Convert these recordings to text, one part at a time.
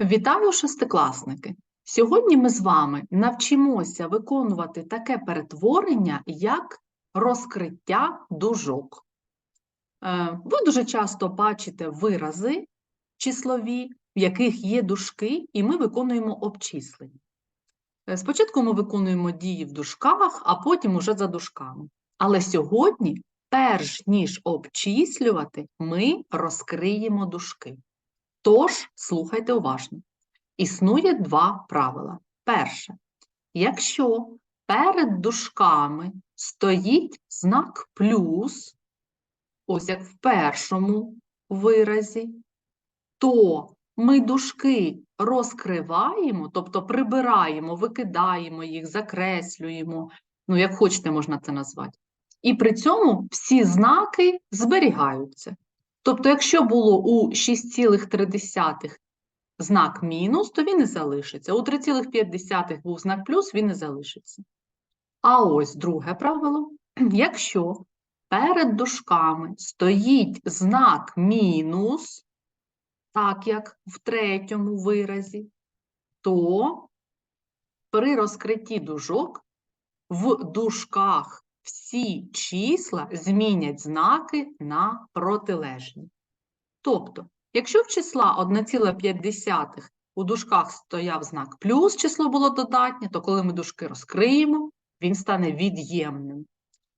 Вітаю, шестикласники! Сьогодні ми з вами навчимося виконувати таке перетворення, як розкриття дужок. Е, Ви дуже часто бачите вирази числові, в яких є дужки, і ми виконуємо обчислення. Е, Спочатку ми виконуємо дії в дужках, а потім уже за дужками. Але сьогодні, перш ніж обчислювати, ми розкриємо дужки. Тож, слухайте уважно. Існує два правила. Перше, якщо перед дужками стоїть знак плюс, ось як в першому виразі, то ми дужки розкриваємо, тобто прибираємо, викидаємо їх, закреслюємо, ну, як хочете, можна це назвати. І при цьому всі знаки зберігаються. Тобто, якщо було у 6,3 знак мінус, то він і залишиться. У 3,5 був знак плюс, він і залишиться. А ось друге правило. Якщо перед дужками стоїть знак мінус, так як в третьому виразі, то при розкритті дужок в дужках всі числа змінять знаки на протилежні. Тобто, якщо в числа 1,5 у дужках стояв знак плюс, число було додатнє, то коли ми дужки розкриємо, він стане від'ємним.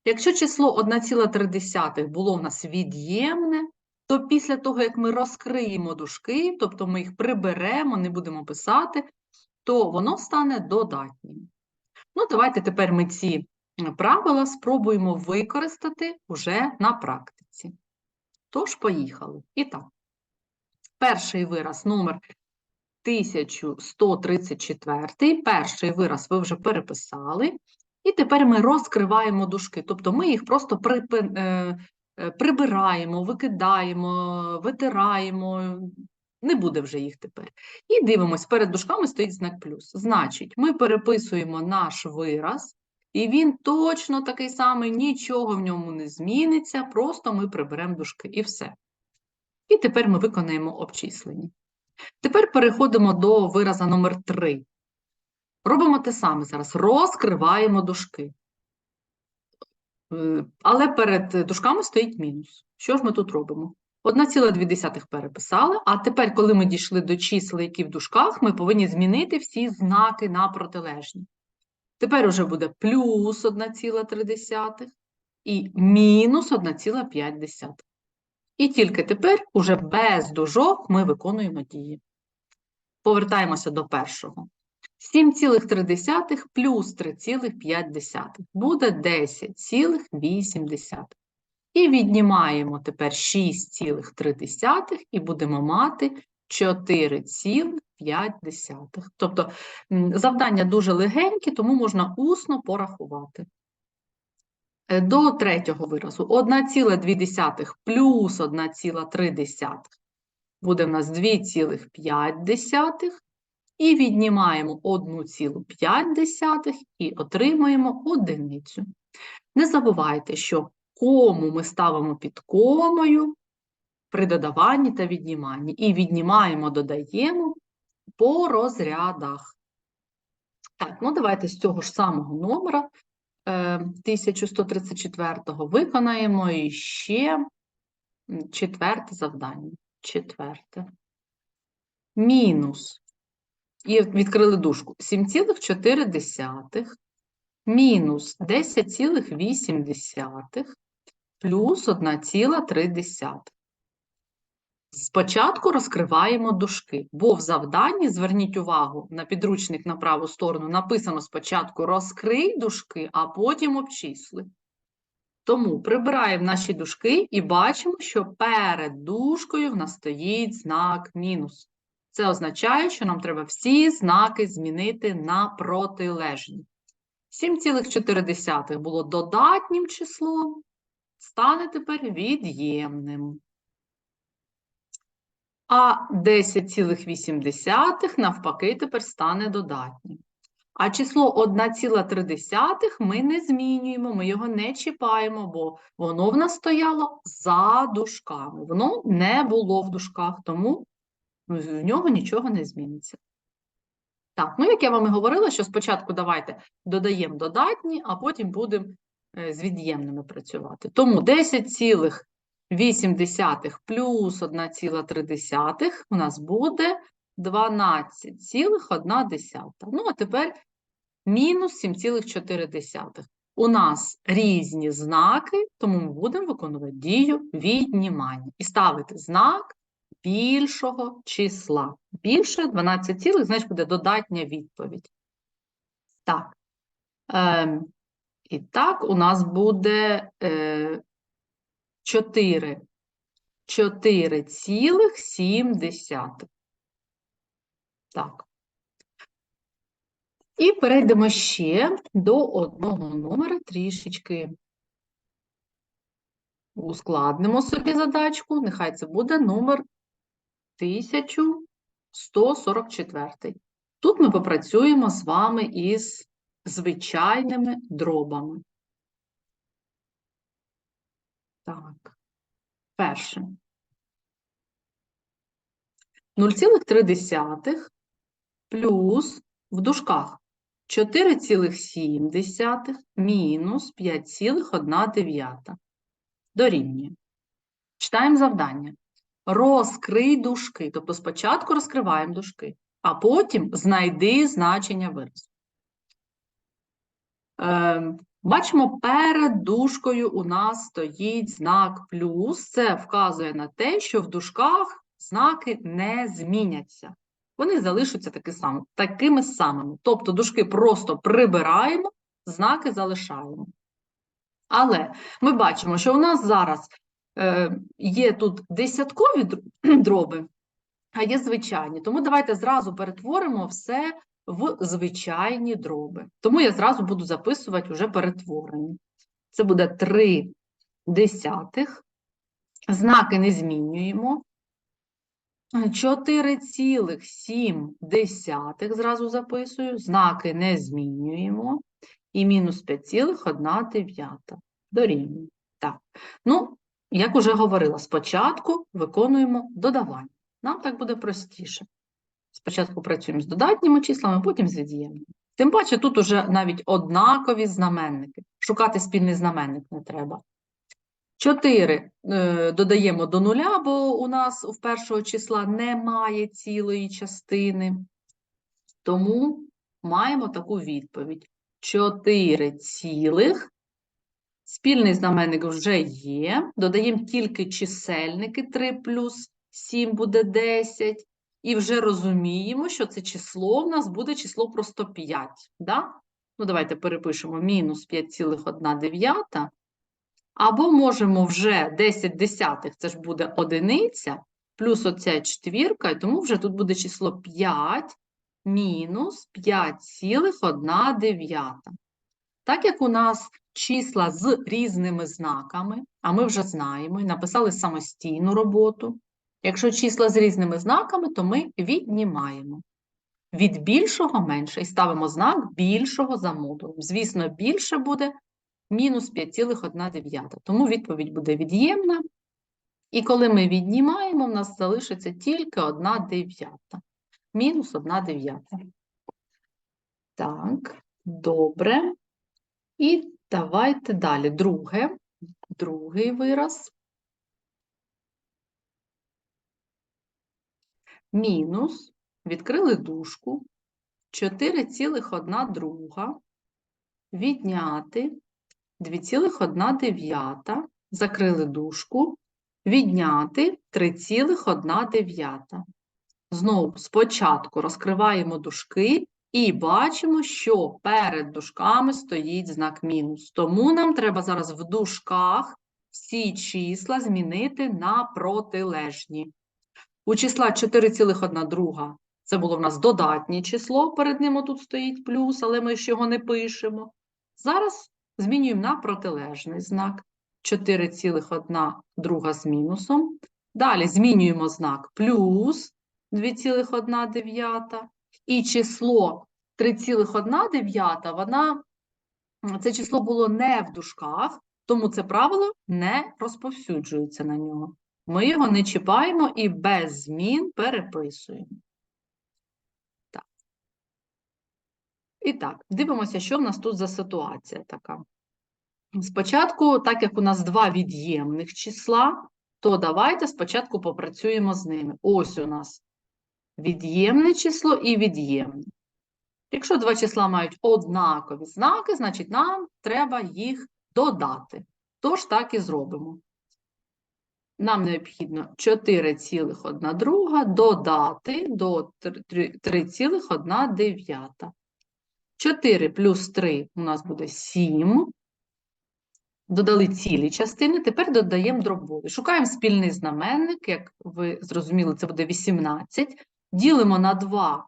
Якщо число 1,3 було в нас від'ємне, то після того, як ми розкриємо дужки, тобто ми їх приберемо, не будемо писати, то воно стане додатнім. Ну, давайте тепер ми ці правила спробуємо використати вже на практиці. Тож, поїхали. І так, перший вираз номер 1134, перший вираз ви вже переписали, і тепер ми розкриваємо дужки, тобто ми їх просто е, е, прибираємо, викидаємо, витираємо, не буде вже їх тепер. І дивимось, перед дужками стоїть знак плюс. Значить, ми переписуємо наш вираз, і він точно такий самий, нічого в ньому не зміниться, просто ми приберемо дужки і все. І тепер ми виконаємо обчислення. Тепер переходимо до вираза номер 3. Робимо те саме зараз. Розкриваємо дужки. Е, Але перед дужками стоїть мінус. Що ж ми тут робимо? 1,2 переписали, а тепер, коли ми дійшли до чисел, які в дужках, ми повинні змінити всі знаки на протилежні. Тепер уже буде плюс 1,3 і мінус 1,5. І тільки тепер, уже без дужок, ми виконуємо дії. Повертаємося до першого. 7,3 плюс 3,5 буде 10,8. І віднімаємо тепер 6,3 і будемо мати 4,5. Тобто завдання дуже легенькі, тому можна усно порахувати. Е, До третього виразу 1,2 плюс 1,3 буде в нас 2,5. І віднімаємо 1,5 і отримаємо одиницю. Не забувайте, що кому ми ставимо під комою при додаванні та відніманні. І віднімаємо, додаємо по розрядах. Так, ну давайте з цього ж самого номера е, 1134 виконаємо іще м, четверте завдання. Четверте. Мінус. І відкрили дужку. 7,4 мінус 10,8 плюс 1,3. Спочатку розкриваємо дужки, бо в завданні, зверніть увагу, на підручник на праву сторону написано спочатку розкрий дужки, а потім обчисли. Тому прибираємо наші дужки і бачимо, що перед дужкою в нас стоїть знак мінус. Це означає, що нам треба всі знаки змінити на протилежні. 7,4 було додатнім числом, стане тепер від'ємним. А 10,8 навпаки тепер стане додатнім. А число 1,3 ми не змінюємо, ми його не чіпаємо, бо воно в нас стояло за дужками. Воно не було в дужках, тому в нього нічого не зміниться. Так, ну як я вам і говорила, що спочатку давайте додаємо додатні, а потім будемо е, з від'ємними працювати. Тому 10,8 плюс 1,3 у нас буде 12,1. Ну, а тепер мінус 7,4. У нас різні знаки, тому ми будемо виконувати дію віднімання. І ставити знак більшого числа. Більше 12 цілих, значить буде додатня відповідь. Так. Ем, і так, у нас буде е, 4. 4,7. Так. І перейдемо ще до одного номера трішечки. Ускладнимо собі задачку. Нехай це буде номер 1144. Тут ми попрацюємо з вами із звичайними дробами. Так, перше. 0,3 плюс в дужках 4,7 мінус 5,1 дорівнює. Читаємо завдання. Розкрий дужки. Тобто спочатку розкриваємо дужки, а потім знайди значення виразу. Бачимо, перед дужкою у нас стоїть знак плюс. Це вказує на те, що в дужках знаки не зміняться. Вони залишаться таки сам, такими самими. Тобто дужки просто прибираємо, знаки залишаємо. Але ми бачимо, що у нас зараз е, є тут десяткові дроби, а є звичайні. Тому давайте зразу перетворимо все в звичайні дроби. Тому я зразу буду записувати вже перетворені. Це буде 3 десятих. Знаки не змінюємо. 4,7 зразу записую, знаки не змінюємо. І мінус 5,1 дорівнює. Так, ну, як уже говорила, спочатку виконуємо додавання. Нам так буде простіше. Спочатку працюємо з додатніми числами, потім з від'ємними. Тим паче, тут уже навіть однакові знаменники. Шукати спільний знаменник не треба. 4 е, додаємо до нуля, бо у нас у першого числа немає цілої частини. Тому маємо таку відповідь. 4 цілих. Спільний знаменник вже є. Додаємо тільки чисельники 3 плюс 7 буде 10. І вже розуміємо, що це число в нас буде число просто 5. Да? Ну, давайте перепишемо мінус 5,1. Або можемо вже 10 десятих, це ж буде одиниця, плюс оця четвірка, і тому вже тут буде число 5 мінус 5,1. Так як у нас числа з різними знаками, а ми вже знаємо і написали самостійну роботу. Якщо числа з різними знаками, то ми віднімаємо. Від більшого менше і ставимо знак більшого за модулем. Звісно, більше буде мінус 5,1. Тому відповідь буде від'ємна. І коли ми віднімаємо, в нас залишиться тільки 1 дев'ята. Мінус 1 дев'ята. Так, добре. І давайте далі. Друге, другий вираз. Мінус, відкрили дужку, 4,1 друга, відняти 2,1, закрили дужку, відняти 3,1. Знову спочатку розкриваємо дужки і бачимо, що перед дужками стоїть знак мінус. Тому нам треба зараз в дужках всі числа змінити на протилежні. У числа 4,1 це було в нас додатнє число, перед ним тут стоїть плюс, але ми ж його не пишемо. Зараз змінюємо на протилежний знак 4,1 друга з мінусом. Далі змінюємо знак плюс 2,1. І число 3,1 вона, це число було не в дужках, тому це правило не розповсюджується на нього. Ми його не чіпаємо і без змін переписуємо. Так. І так, дивимося, що в нас тут за ситуація така. Спочатку, так як у нас два від'ємних числа, то давайте спочатку попрацюємо з ними. Ось у нас від'ємне число і від'ємне. Якщо два числа мають однакові знаки, значить нам треба їх додати. Тож так і зробимо. Нам необхідно 4,1 додати до 3,1 4 плюс 3 у нас буде 7. Додали цілі частини, тепер додаємо дробові. Шукаємо спільний знаменник, як ви зрозуміли, це буде 18. Ділимо на 2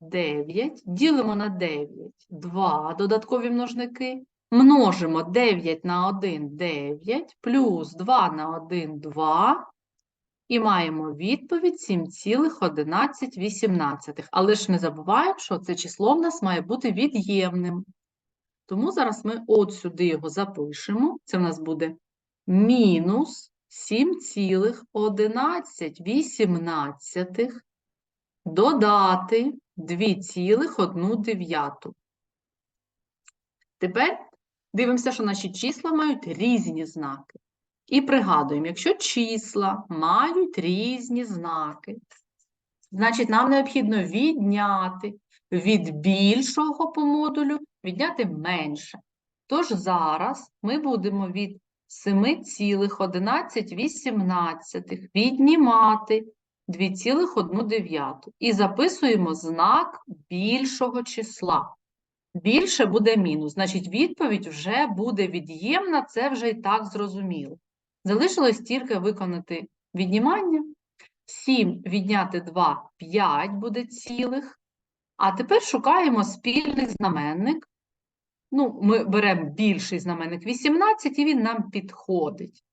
9, ділимо на 9 2 додаткові множники. Множимо 9 на 1 9, плюс 2 на 1 2. І маємо відповідь 7,11. Але ж не забуваємо, що це число в нас має бути від'ємним. Тому зараз ми от сюди його запишемо. Це в нас буде мінус 7,11 додати 2,1. Тепер дивимося, що наші числа мають різні знаки. І пригадуємо, якщо числа мають різні знаки, значить нам необхідно відняти від більшого по модулю, відняти менше. Тож зараз ми будемо від 7,11 віднімати 2,1 і записуємо знак більшого числа. Більше буде мінус, значить відповідь вже буде від'ємна, це вже і так зрозуміло. Залишилось тільки виконати віднімання. 7 відняти 2 – 5 буде цілих. А тепер шукаємо спільний знаменник. Ну, ми беремо більший знаменник 18, і він нам підходить.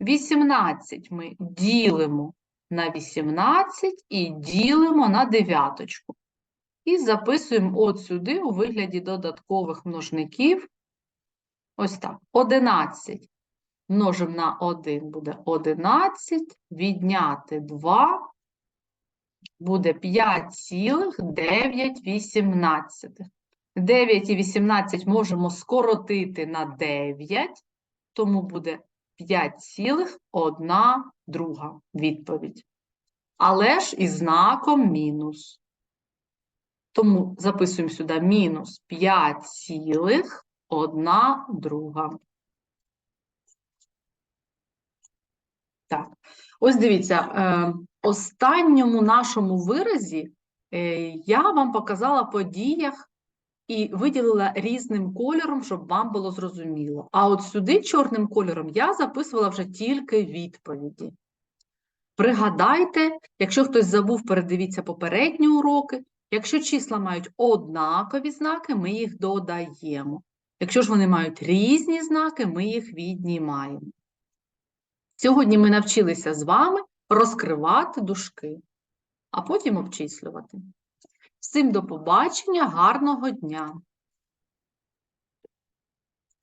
18 ми ділимо на 18 і ділимо на дев'яточку. І записуємо от сюди у вигляді додаткових множників. Ось так. 11 множимо на 1 буде 11, відняти 2 буде 5,9. 9 і 18 можемо скоротити на 9, тому буде 5,1 друга відповідь. Але ж із знаком мінус. Тому записуємо сюди мінус 5,1 друга. Так, ось дивіться, е, останньому нашому виразі е, я вам показала по діях і виділила різним кольором, щоб вам було зрозуміло. А от сюди чорним кольором я записувала вже тільки відповіді. Пригадайте, якщо хтось забув, передивіться попередні уроки. Якщо числа мають однакові знаки, ми їх додаємо. Якщо ж вони мають різні знаки, ми їх віднімаємо. Сьогодні ми навчилися з вами розкривати дужки, а потім обчислювати. Всім до побачення, гарного дня!